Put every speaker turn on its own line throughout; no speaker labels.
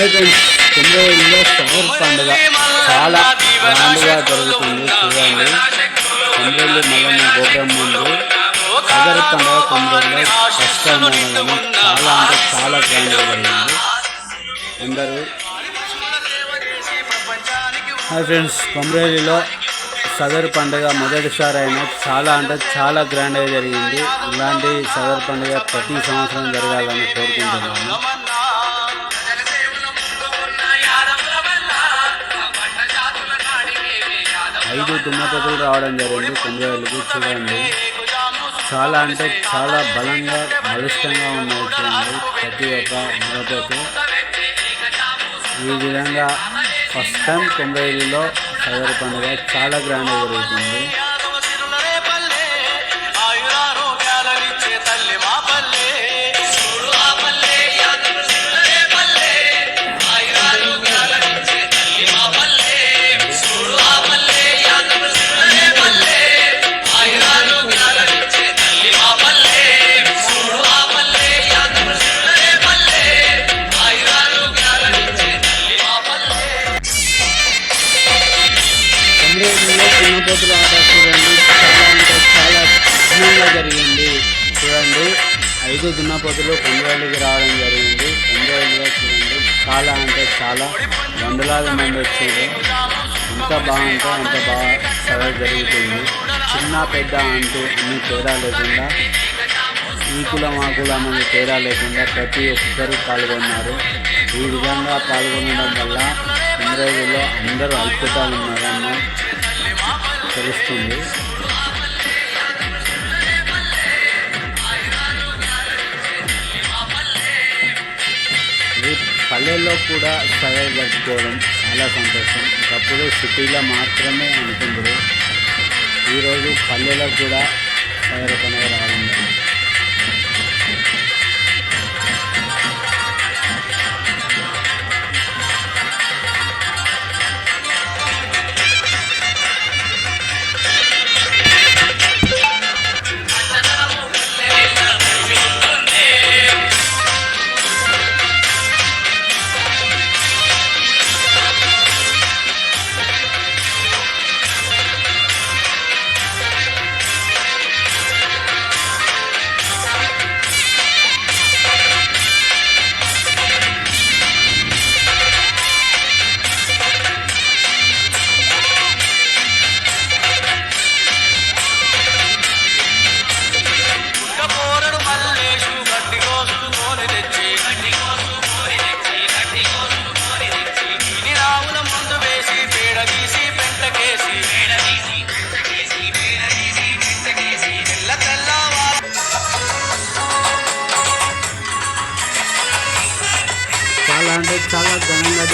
Hi friends కుంభవేలిలో సవర్ పండుగ చాలా గ్రాండ్గా జరుగుతుంది. చూడండి. కుంభవేలి మల్లన్న గోపురం ముందు సదర్ పండుగ కుంభవేలిలో ఫస్ట్ టైం చాలా అంటే చాలా గ్రాండ్గా జరిగింది. అందరూ హాయ్ ఫ్రెండ్స్ కొమరేలిలో సదర్ పండుగ మొదటిసారి అయినా చాలా అంటే చాలా గ్రాండ్గా జరిగింది. ఇలాంటి సదర్ పండుగ ప్రతి సంవత్సరం జరగాలని కోరుకుంటున్నాను రోజు దున్నపోతులు రావడం జరిగింది. కుంభవేలికి చూడండి. చాలా అంటే చాలా బలంగా బలిష్టంగా ఉన్నాయి చూడండి ప్రతి ఒక్క దున్నపోతు ఈ విధంగా ఫస్ట్ టైం కుంభవేలిలో సదరు పండుగ చాలా గ్రాండ్గా జరుగుతుంది. ఐదు దున్నపోతులు కుంభవేలికి రావడం జరిగింది. కుంభవేలిలో చూడండి. చాలా అంటే చాలా వందలాది మంది వచ్చారు. ఎంత బాగుంటే అంత బాగా సదరు జరుగుతుంది. చిన్న పెద్ద అంటూ అన్ని తేడా లేకుండా ఈ కులం ఆ కులం అనే తేడా లేకుండా ప్రతి ఒక్కరూ పాల్గొన్నారు. ఈ విధంగా పాల్గొనడం వల్ల కుంభవేలిలో అందరూ ఐక్యత ఉన్నారన్న తెలుస్తుంది. పల్లెల్లో కూడా సదరు జరుపుకోవడం చాలా సంతోషం. ఒకప్పుడు సిటీలో మాత్రమే అనుకుంటారు ఈరోజు పల్లెలో కూడా సదరు పండుగ రావడం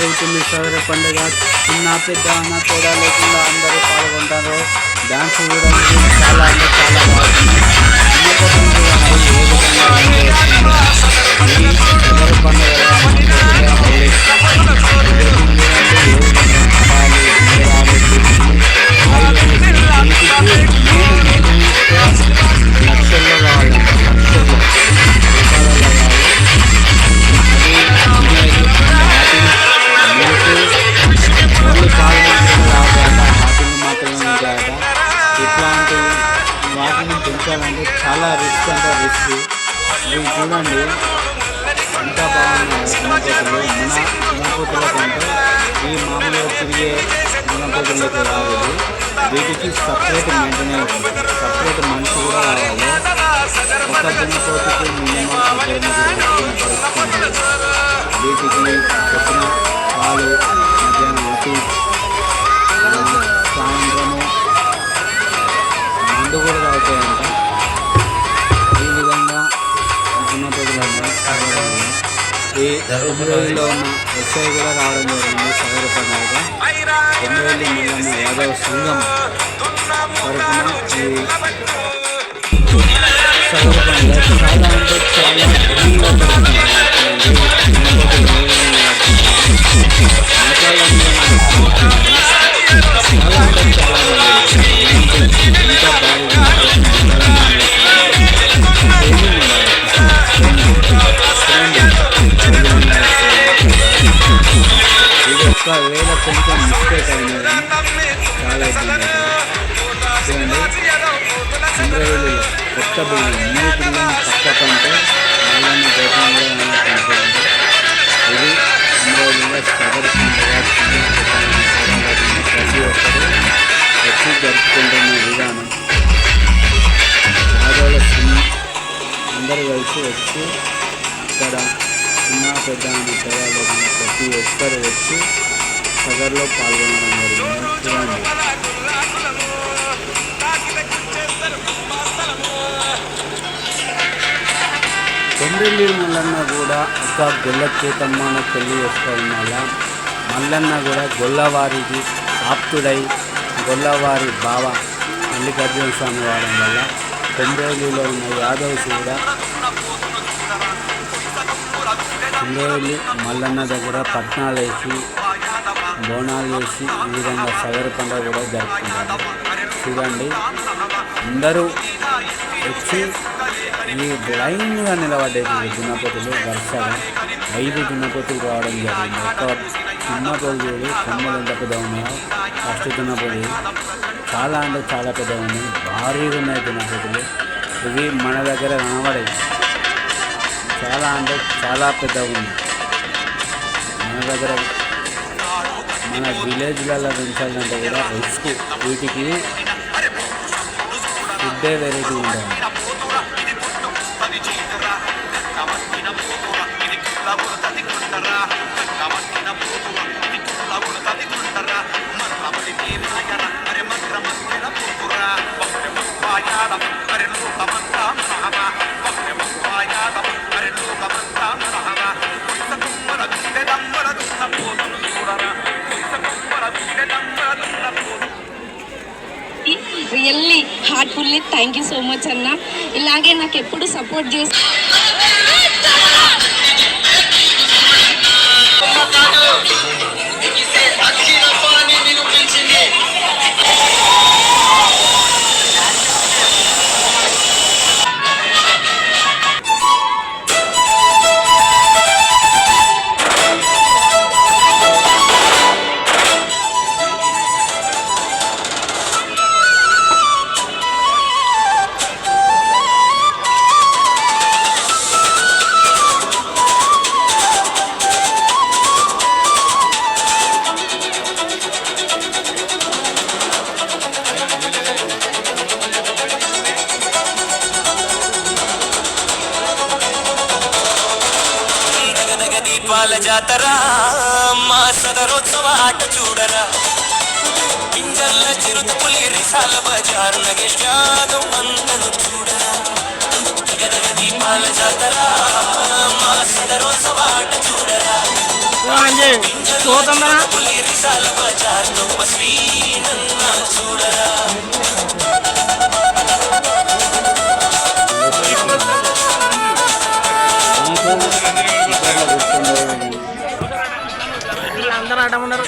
జరుగుతుంది. సదర పండుగ చిన్న పెద్ద అన్న తేడా లేకుండా అందరూ పాల్గొంటారు. డ్యాన్స్ కూడా చాలా అంటే చాలా బాగుంటుంది చూడండి. ఎంత బాగున్నాయి గుణపతులు మన కంటే ఈ మామూలుగా తిరిగే గుణపతులకి రాదు వీటికి సపరేట్ మెయింటెనెన్స్ సపరేట్ మనిషి కూడా రావాలి ఒక గుణపోతుకి మినిమం వీటికి పొద్దున పాలు మధ్యాహ్నం ఒకటి సాయంత్రము మందు కూడా తాగుతాయంట. ఈ ఉన్న ఎస్ఐ కూడా రావడం జరిగింది సగర పండుగ ఎమ్మెల్యే మల్లన్న యాదవ్ సంఘం తరఫున ఈ పండుగ చాలా అంటే చాలా ఒకవేళ కొంచెం మిస్టేక్ అయినా కానీ చాలా ఇబ్బంది అవుతుంది. కొత్త బిల్డింగ్ న్యూ పక్క కంటే ఇది చంద్రవేలిలో సదర్ పండుగ ప్రతి ఒక్కరు. వచ్చి జరుపుకుంటున్న విధానం ఆడవాళ్ళ సినిమా అందరూ కలిసి వచ్చి ఇక్కడ చిన్న పెద్ద అనే ప్రతి ఒక్కరు వచ్చి సగర్లో పాల్గొనడం జరిగింది. చూడండి మల్లన్న కూడా ఒక గొల్ల చేతమ్మన పెళ్ళి చేసుకోవడం వల్ల మల్లన్న కూడా గొల్లవారికి ఆప్తుడై గొల్లవారి బావ మల్లికార్జున స్వామి వాడడం వల్ల తొమ్మిదిలో ఉన్న యాదవ్స్ కూడా తొమ్మిది మల్లన్న దగ్గర పట్నాలు వేసి బోనాలు వేసి ఈ విధంగా సగరు పండుగ కూడా జరుపుకుంటారు. చూడండి అందరూ వచ్చి ఈ లైన్గా నిలబడేది దున్నపోతులు వరుసగా ఐదు దున్నపోతులు రావడం జరిగింది. ఒక దున్నపోతులు చూడు కొమ్మలు ఎంత పెద్ద ఉన్నాయో. ఫస్ట్ దున్నపోతులు చాలా అంటే చాలా పెద్ద ఉన్నాయి భారీగా ఉన్నాయి దున్నపోతులు. ఇవి మన దగ్గర కనబడేవి. చాలా అంటే చాలా పెద్దగా ఉంది. మన దగ్గర మన విలేజ్లలో పెంచాలంటే కూడా రిస్క్ వీటికి ఫుడ్డే వెరైటీ ఉండాలి
తమ heartfully thank you so much అన్న ఇలాగే నాకు ఎప్పుడు సపోర్ట్ చేసి
జాతర మా సదరోత్సవ ఆట చూడరా. పింజల్ల చిరుత పులి రిసాల బజార్ నగేష్ యాదవ్ అందను చూడరా. నగనగ దీపాల జాతర మా సదరోత్సవ ఆట చూడరా పింజల్ల పులి రిసాల బజార్ శ్రీనన్న చూడరా.
అందరూ ఆట ఉన్నారు.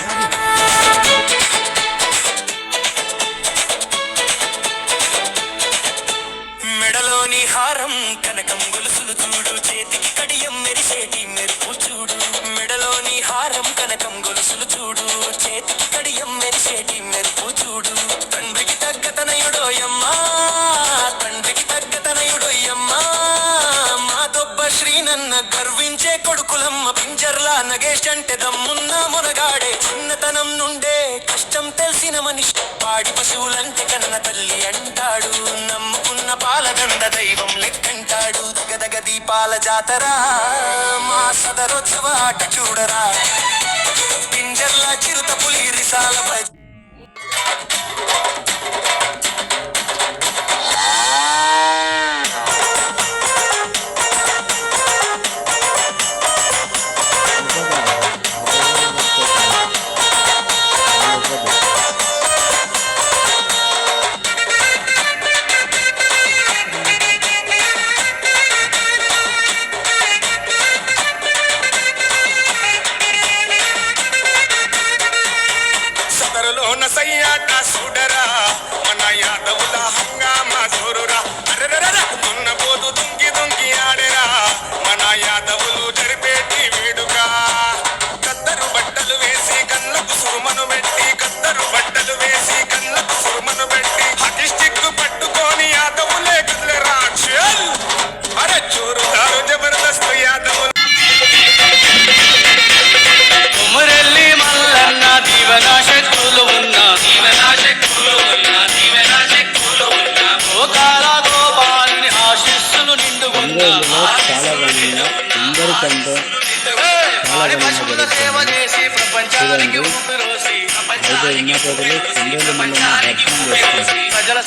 మెడలోని హారం కనకం గొలుసులు చూడు చేతికి కడియం మెరిసేటి మెరుపు చూడు. మెడలోని హారం కనకం గొలుసులు చూడు కొడుకులమ్మ నగేష్ అంటే దమ్మున్న మునగాడే. చిన్నతనం నుండే కష్టం తెలిసిన మనిషి. పాడి పశువులంటే కన్న తల్లి అంటాడు. నమ్ముకున్న పాలదండ దైవం లెక్కంటాడు. దగదగ దీపాల జాతర మా సదరోత్సవ ఆట చూడరా. పింజర్ల చిరుత పులి రిసాల
స్థాయిలో ఉన్న
ప్రజలు తండ్రులు మనల్ని దర్శనం చేసుకుంటారు
చాలా